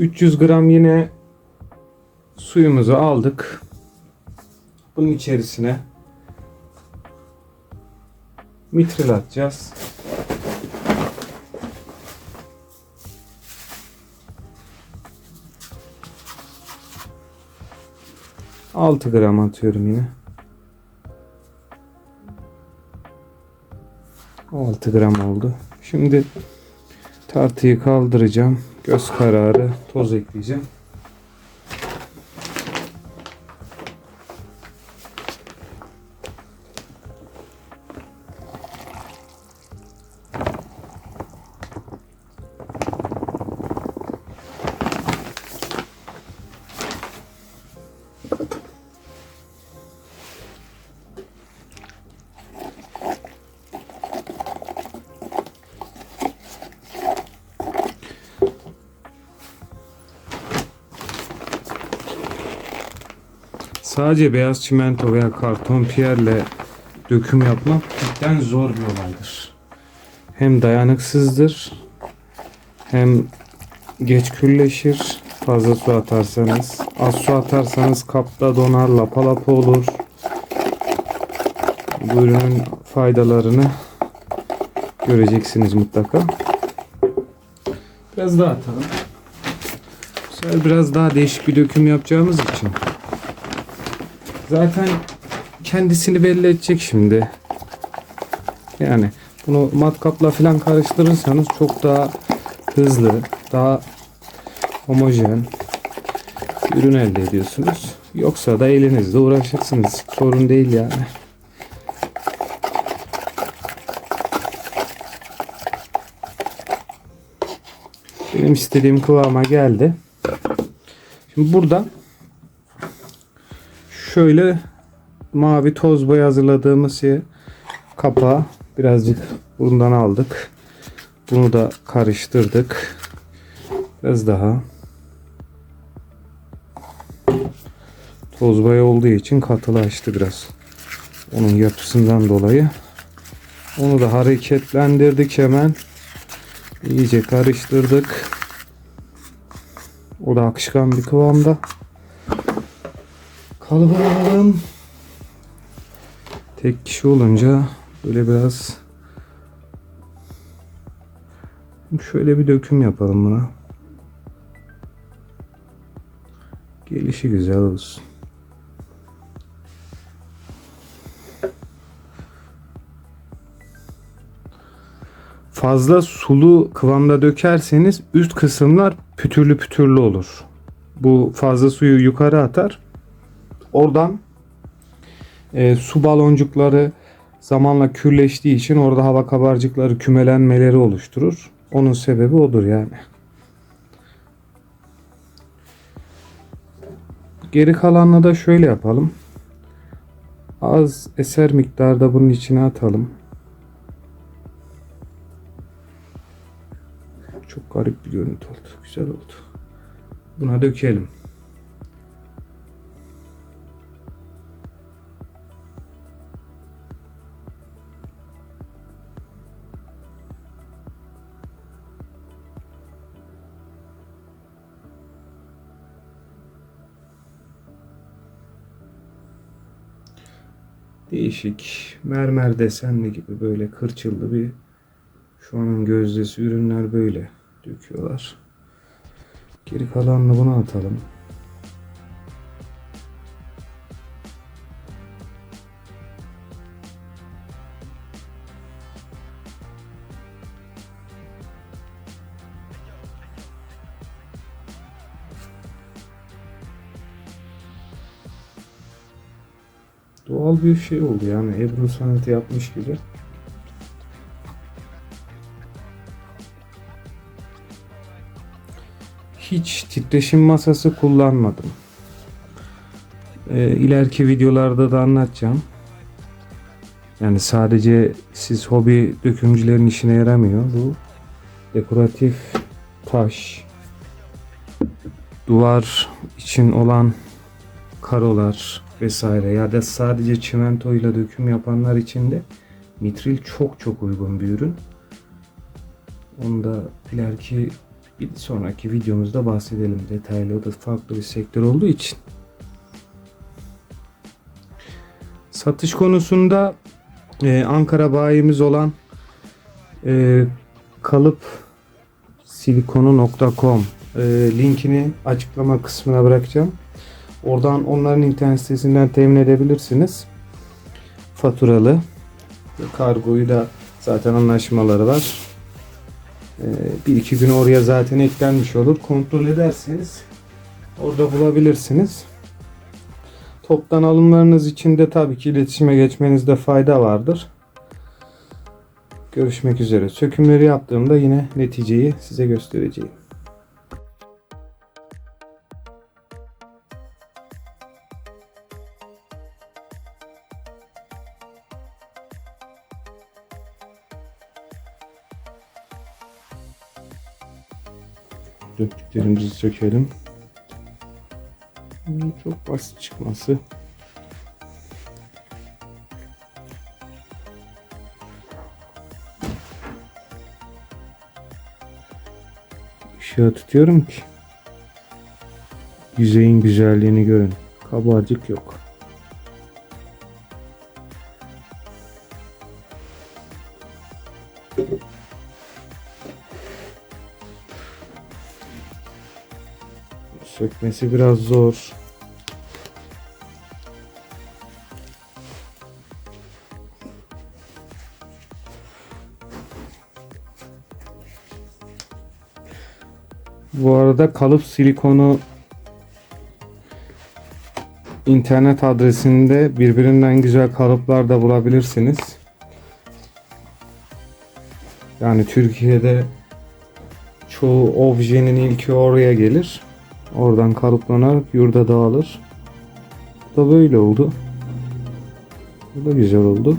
300 gram yine suyumuzu aldık. Bunun içerisine mitril atacağız. Altı gram atıyorum yine. 6 gram oldu. Şimdi tartıyı kaldıracağım. Göz kararı toz ekleyeceğim. Sadece beyaz çimento veya karton piyerle döküm yapmak cidden zor bir olaydır. Hem dayanıksızdır hem geç külleşir. Fazla su atarsanız. Az su atarsanız kapta donar, lapa lapa olur. Bu ürünün faydalarını göreceksiniz mutlaka. Biraz daha atalım. Bu biraz daha değişik bir döküm yapacağımız için Zaten kendisini belli edecek şimdi. Yani bunu matkapla falan karıştırırsanız çok daha hızlı, daha homojen ürün elde ediyorsunuz. Yoksa da elinizle uğraşırsınız. Sorun değil yani. Benim istediğim kıvama geldi. Şimdi burada şöyle mavi toz boya hazırladığımız şey kapağı birazcık bundan aldık. Bunu da karıştırdık. Biraz daha toz boya olduğu için katılaştı biraz. Onun yapısından dolayı. Onu da hareketlendirdik hemen. İyice karıştırdık. O da akışkan bir kıvamda. Kalıbı alalım. Tek kişi olunca böyle biraz şöyle bir döküm yapalım buna. Gelişi güzel olsun. Fazla sulu kıvamda dökerseniz üst kısımlar pütürlü pütürlü olur. Bu fazla suyu yukarı atar. Oradan e, su baloncukları zamanla kürleştiği için orada hava kabarcıkları kümelenmeleri oluşturur. Onun sebebi odur yani. Geri kalanını da şöyle yapalım. Az eser miktarda bunun içine atalım. Çok garip bir görüntü oldu. Güzel oldu. Buna dökelim. Değişik mermer desenli gibi böyle kırçıllı bir şu anın gözdesi ürünler böyle döküyorlar. Geri kalanını buna atalım. Doğal bir şey oldu yani Ebru sanatı yapmış gibi. Hiç titreşim masası kullanmadım. Ee, ileriki videolarda da anlatacağım. Yani sadece siz hobi dökümcülerin işine yaramıyor. Bu dekoratif taş, duvar için olan karolar vesaire ya da sadece çimentoyla döküm yapanlar için de mitril çok çok uygun bir ürün. Onu da ileriki bir sonraki videomuzda bahsedelim detaylı. O da farklı bir sektör olduğu için. Satış konusunda e, Ankara bayimiz olan e, kalıp silikonu.com e, linkini açıklama kısmına bırakacağım. Oradan onların internet sitesinden temin edebilirsiniz. Faturalı. Kargoyu da zaten anlaşmaları var. E, bir iki gün oraya zaten eklenmiş olur. Kontrol ederseniz orada bulabilirsiniz. Toptan alımlarınız için de tabii ki iletişime geçmenizde fayda vardır. Görüşmek üzere. Sökümleri yaptığımda yine neticeyi size göstereceğim. Döktüklerimizi sökelim. Çok basit çıkması. Işığa tutuyorum ki yüzeyin güzelliğini görün. Kabarcık yok. Sökmesi biraz zor. Bu arada kalıp silikonu internet adresinde birbirinden güzel kalıplar da bulabilirsiniz. Yani Türkiye'de çoğu objenin ilki oraya gelir. Oradan kalıplanarak yurda dağılır. Bu da böyle oldu. Bu da güzel oldu.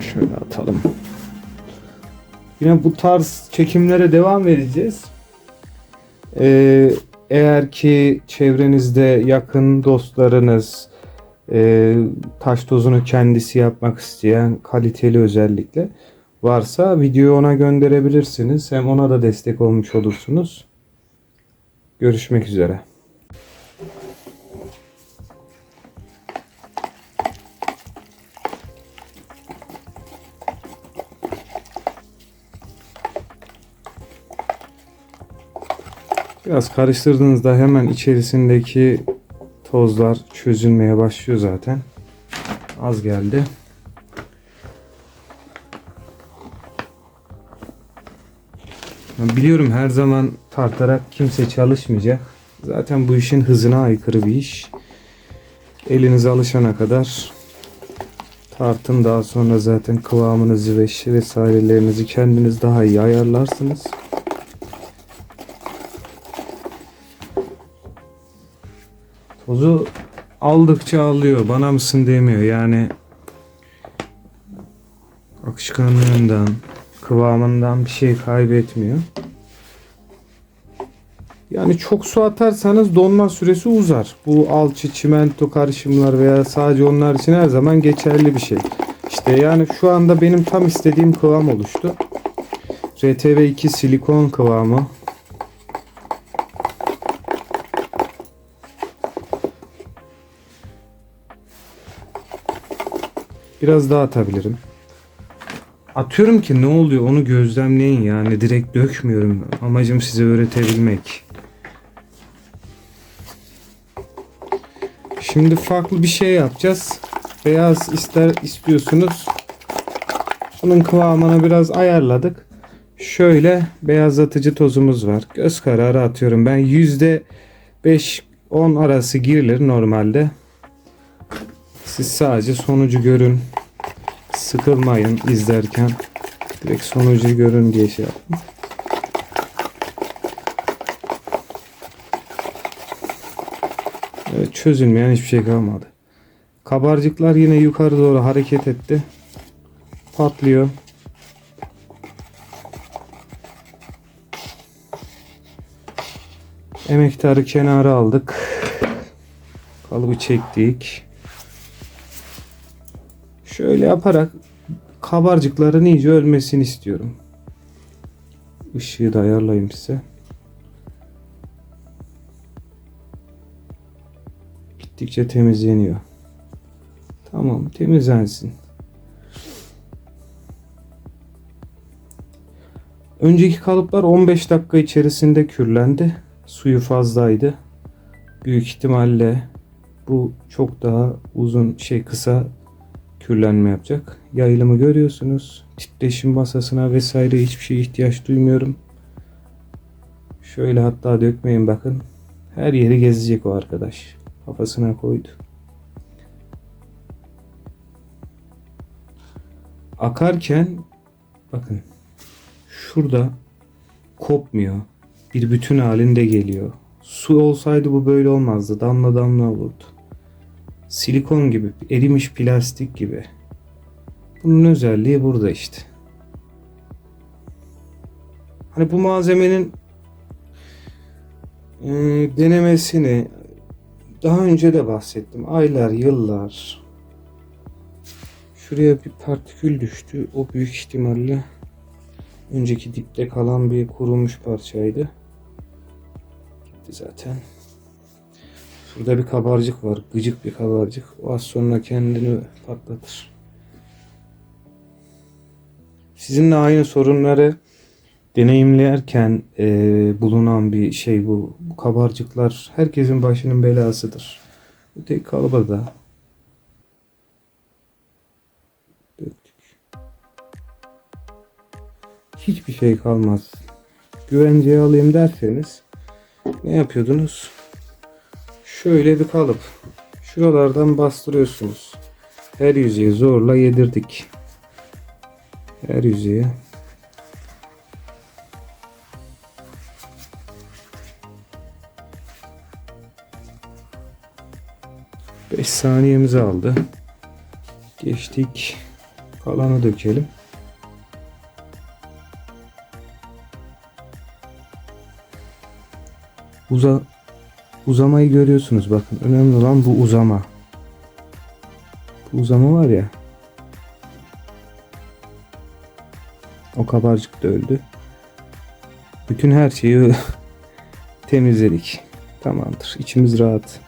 Şöyle atalım. Yine bu tarz çekimlere devam edeceğiz. Ee, eğer ki çevrenizde yakın dostlarınız e, taş tozunu kendisi yapmak isteyen kaliteli özellikle varsa videoyu ona gönderebilirsiniz. Hem ona da destek olmuş olursunuz. Görüşmek üzere. Biraz karıştırdığınızda hemen içerisindeki tozlar çözülmeye başlıyor zaten. Az geldi. Biliyorum her zaman tartarak kimse çalışmayacak. Zaten bu işin hızına aykırı bir iş. Elinize alışana kadar tartın daha sonra zaten kıvamınızı ve vesairelerinizi kendiniz daha iyi ayarlarsınız. Tozu aldıkça alıyor. Bana mısın demiyor. Yani akışkanlığından, kıvamından bir şey kaybetmiyor. Yani çok su atarsanız donma süresi uzar. Bu alçı, çimento karışımlar veya sadece onlar için her zaman geçerli bir şey. İşte yani şu anda benim tam istediğim kıvam oluştu. RTV2 silikon kıvamı. Biraz daha atabilirim. Atıyorum ki ne oluyor onu gözlemleyin yani direkt dökmüyorum. Amacım size öğretebilmek. Şimdi farklı bir şey yapacağız. Beyaz ister istiyorsunuz. Bunun kıvamını biraz ayarladık. Şöyle beyazlatıcı tozumuz var. Göz kararı atıyorum. Ben yüzde 5-10 arası girilir normalde. Siz sadece sonucu görün. Sıkılmayın izlerken. Direkt sonucu görün diye şey yaptım. Evet, çözülmeyen hiçbir şey kalmadı. Kabarcıklar yine yukarı doğru hareket etti. Patlıyor. Emektarı kenara aldık. Kalıbı çektik. Şöyle yaparak kabarcıkların iyice ölmesini istiyorum. Işığı da ayarlayayım size. Gittikçe temizleniyor. Tamam temizlensin. Önceki kalıplar 15 dakika içerisinde kürlendi. Suyu fazlaydı. Büyük ihtimalle bu çok daha uzun şey kısa kürlenme yapacak. Yayılımı görüyorsunuz. Titreşim masasına vesaire hiçbir şeye ihtiyaç duymuyorum. Şöyle hatta dökmeyin bakın. Her yeri gezecek o arkadaş. Kafasına koydu. Akarken bakın şurada kopmuyor. Bir bütün halinde geliyor. Su olsaydı bu böyle olmazdı. Damla damla olurdu. Silikon gibi, erimiş plastik gibi. Bunun özelliği burada işte. Hani bu malzemenin e, denemesini daha önce de bahsettim. Aylar, yıllar. Şuraya bir partikül düştü. O büyük ihtimalle önceki dipte kalan bir kurumuş parçaydı. Gitti zaten. Şurada bir kabarcık var. Gıcık bir kabarcık. O az sonra kendini patlatır. Sizinle aynı sorunları deneyimlerken e, bulunan bir şey bu. Bu kabarcıklar herkesin başının belasıdır. Bu tek kalıba da döktük. Hiçbir şey kalmaz. Güvenceye alayım derseniz ne yapıyordunuz? Şöyle bir kalıp. Şuralardan bastırıyorsunuz. Her yüzeye zorla yedirdik. Her yüzeye. Beş saniyemizi aldı. Geçtik. Kalanı dökelim. Uza uzamayı görüyorsunuz bakın. Önemli olan bu uzama. Bu uzama var ya. O kabarcık da öldü. Bütün her şeyi temizledik. Tamamdır. İçimiz rahat.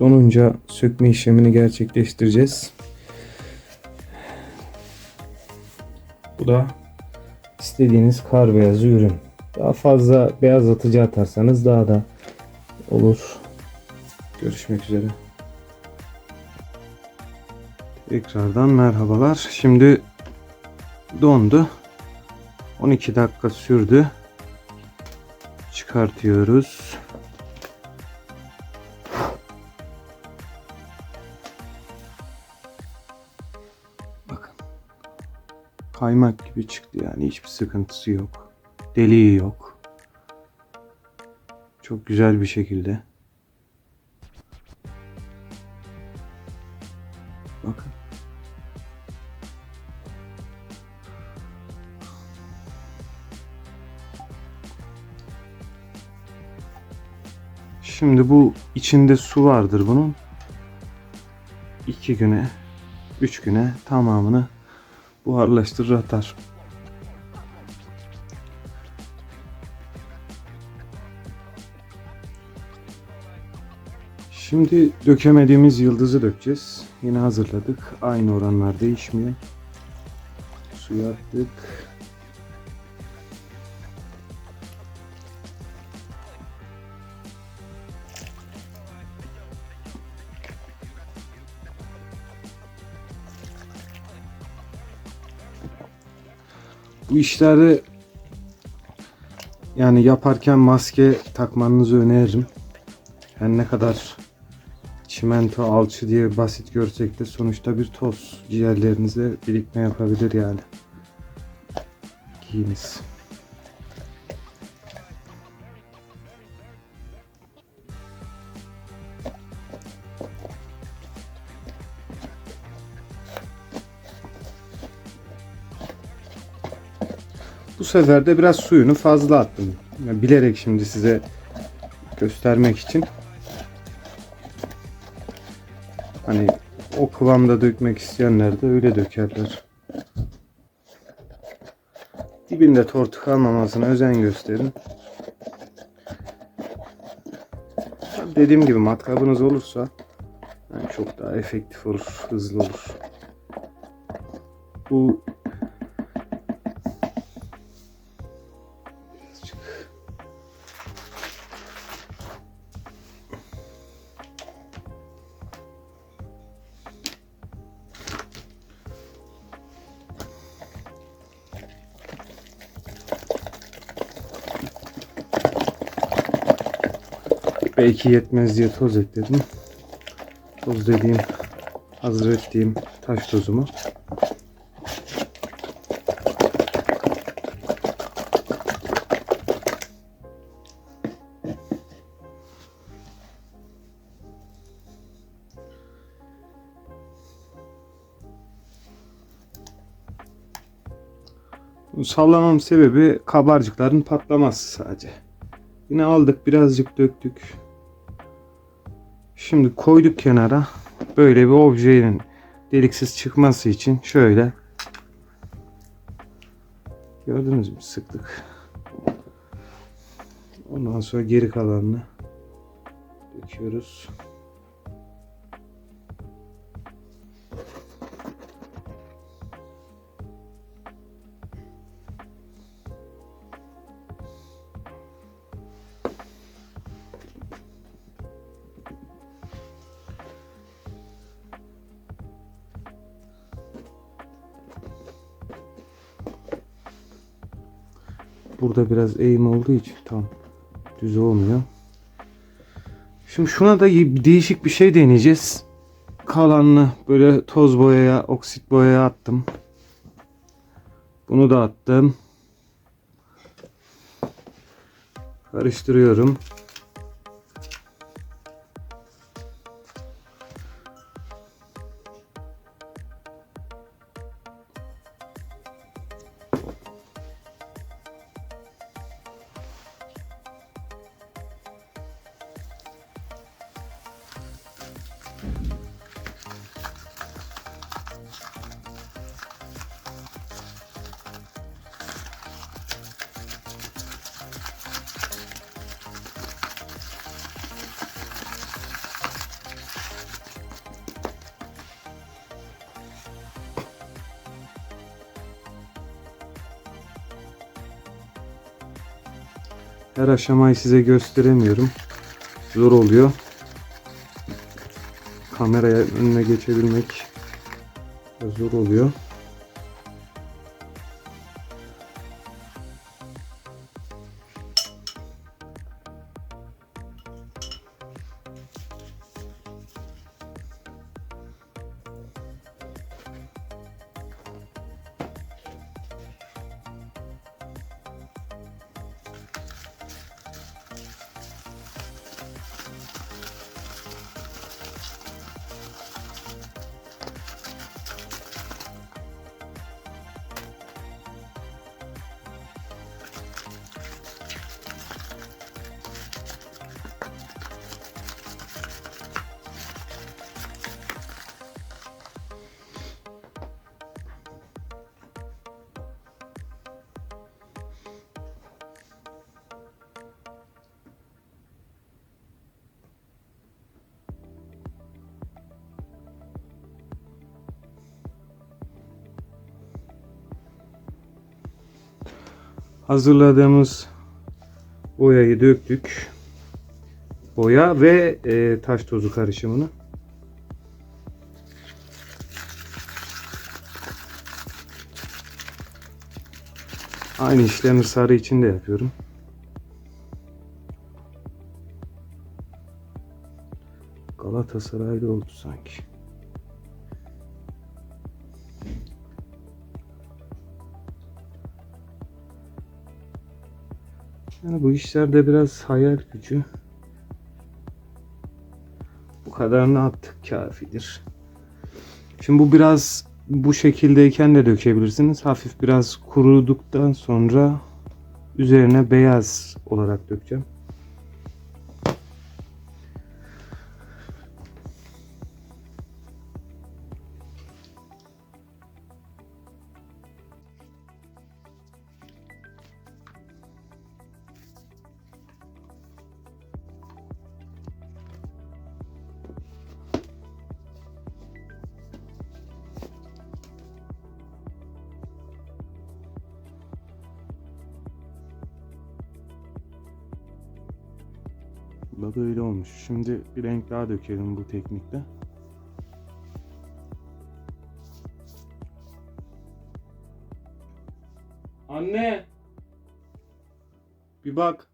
Donunca sökme işlemini gerçekleştireceğiz. Bu da istediğiniz kar beyazı ürün. Daha fazla beyazlatıcı atarsanız daha da olur. Görüşmek üzere. Tekrardan merhabalar. Şimdi dondu. 12 dakika sürdü. Çıkartıyoruz. Kaymak gibi çıktı yani hiçbir sıkıntısı yok. Deliği yok. Çok güzel bir şekilde. Bakın. Şimdi bu içinde su vardır bunun. İki güne, üç güne tamamını buharlaştırır atar. Şimdi dökemediğimiz yıldızı dökeceğiz. Yine hazırladık. Aynı oranlar değişmiyor. Suyu attık. Bu işlerde yani yaparken maske takmanızı öneririm. Her ne kadar çimento, alçı diye basit görsek de sonuçta bir toz ciğerlerinize birikme yapabilir yani. Giyiniz. Bu sefer de biraz suyunu fazla attım. Yani bilerek şimdi size göstermek için. kıvamda dökmek isteyenler de öyle dökerler. Dibinde tortu kalmamasına özen gösterin. Dediğim gibi matkabınız olursa yani çok daha efektif olur, hızlı olur. Bu Belki yetmez diye toz ekledim. Toz dediğim hazır ettiğim taş tozumu. Sallamam sebebi kabarcıkların patlaması sadece. Yine aldık birazcık döktük. Şimdi koyduk kenara. Böyle bir objenin deliksiz çıkması için şöyle gördünüz mü sıktık. Ondan sonra geri kalanını döküyoruz. Burada biraz eğim olduğu için tam düz olmuyor. Şimdi şuna da değişik bir şey deneyeceğiz. Kalanını böyle toz boyaya, oksit boyaya attım. Bunu da attım. Karıştırıyorum. Her aşamayı size gösteremiyorum. Zor oluyor. Kameraya önüne geçebilmek zor oluyor. Hazırladığımız boyayı döktük. Boya ve e, taş tozu karışımını. Aynı işlemi sarı için de yapıyorum. Galatasaray'da oldu sanki. Yani bu işlerde biraz hayal gücü. Bu kadarını attık kafidir. Şimdi bu biraz bu şekildeyken de dökebilirsiniz. Hafif biraz kuruduktan sonra üzerine beyaz olarak dökeceğim. Da böyle olmuş. Şimdi bir renk daha dökelim bu teknikte. Anne! Bir bak.